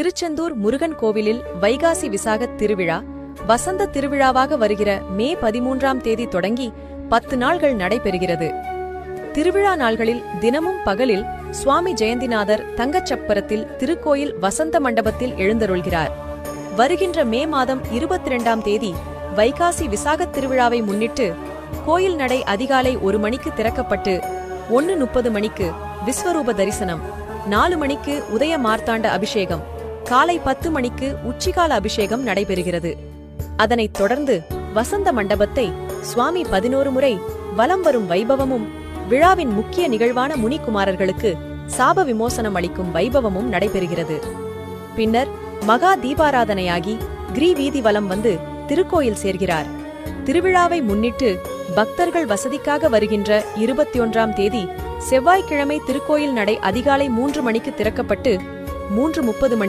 திருச்செந்தூர் முருகன் கோவிலில் வைகாசி விசாக திருவிழா வசந்த திருவிழாவாக வருகிற மே பதிமூன்றாம் தேதி தொடங்கி பத்து நாள்கள் நடைபெறுகிறது. திருவிழா நாள்களில் தினமும் பகலில் சுவாமி ஜெயந்திநாதர் தங்கச்சப்பரத்தில் திருக்கோயில் வசந்த மண்டபத்தில் எழுந்தருள்கிறார். வருகின்ற மே மாதம் இருபத்தி இரண்டாம் தேதி வைகாசி விசாகத் திருவிழாவை முன்னிட்டு கோயில் நடை அதிகாலை ஒரு மணிக்கு திறக்கப்பட்டு ஒன்னு முப்பது மணிக்கு விஸ்வரூப தரிசனம் நாலு மணிக்கு உதய மார்த்தாண்ட அபிஷேகம் காலை பத்து மணிக்கு உச்சிகால அபிஷேகம் நடைபெறுகிறது. அதனைத் தொடர்ந்து வசந்த மண்டபத்தை சுவாமி பதினோரு முறை வலம் வரும் வைபவமும் விழாவின் முக்கிய நிகழ்வான முனிக்குமாரர்களுக்கு சாப விமோசனம் அளிக்கும் வைபவமும் நடைபெறுகிறது. பின்னர் மகா தீபாராதனையாகி கிரிவீதி வலம் வந்து திருக்கோயில் சேர்கிறார். திருவிழாவை முன்னிட்டு பக்தர்கள் வசதிக்காக வருகின்ற இருபத்தி ஒன்றாம் தேதி செவ்வாய்க்கிழமை திருக்கோயில் நடை அதிகாலை மூன்று மணிக்கு திறக்கப்பட்டு மூன்று முப்பது மணி